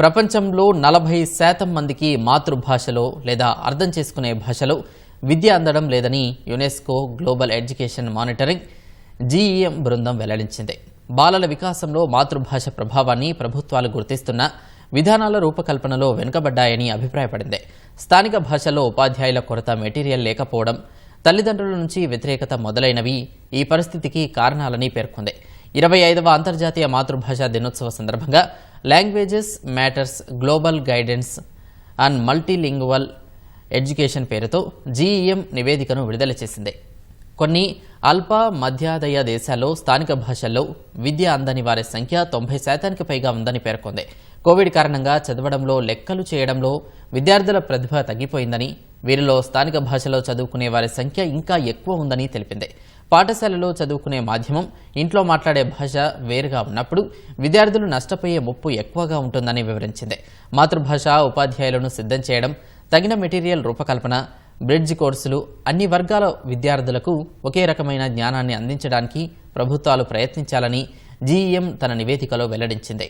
ప్రపంచంలో నలభై శాతం మందికి మాతృభాషలో లేదా అర్థం చేసుకునే భాషలో విద్య అందడం లేదని UNESCO global education monitoring GEM బృందం వెల్లడించింది. బాలల వికాసంలో మాతృభాష ప్రభావాన్ని ప్రభుత్వాలు గుర్తిస్తున్న విధానాల రూపకల్పనలో వెనుకబడ్డాయని అభిప్రాయపడింది. స్థానిక భాషలో ఉపాధ్యాయుల కొరత మెటీరియల్ లేకపోవడం తల్లిదండ్రుల నుంచి వ్యతిరేకత మొదలైనవి ఈ పరిస్థితికి కారణాలని పేర్కొంది. ఇరవై ఐదవ అంతర్జాతీయ మాతృభాషా దినోత్సవ సందర్భంగా languages matters global guidance and multilingual education పేరుతో జీఈఎం నివేదికను విడుదల చేసింది. కొన్ని అల్ప మధ్యాదయ దేశాల్లో స్థానిక భాషల్లో విద్య అందని వారి సంఖ్య తొంభై శాతానికి పైగా ఉందని పేర్కొంది. కోవిడ్ కారణంగా చదవడంలో లెక్కలు చేయడంలో విద్యార్థుల ప్రతిభ తగ్గిపోయిందని వీరిలో స్థానిక భాషలో చదువుకునే వారి సంఖ్య ఇంకా ఎక్కువ ఉందని తెలిపింది. పాఠశాలలో చదువుకునే మాధ్యమం ఇంట్లో మాట్లాడే భాష వేరుగా ఉన్నప్పుడు విద్యార్థులు నష్టపోయే ముప్పు ఎక్కువగా ఉంటుందని వివరించింది. మాతృభాష ఉపాధ్యాయులను సిద్ధం చేయడం తగిన మెటీరియల్ రూపకల్పన బ్రిడ్జ్ కోర్సులు అన్ని వర్గాల విద్యార్థులకు ఒకే రకమైన జ్ఞానాన్ని అందించడానికి ప్రభుత్వాలు ప్రయత్నించాలని జీఈఎం తన నివేదికలో వెల్లడించింది.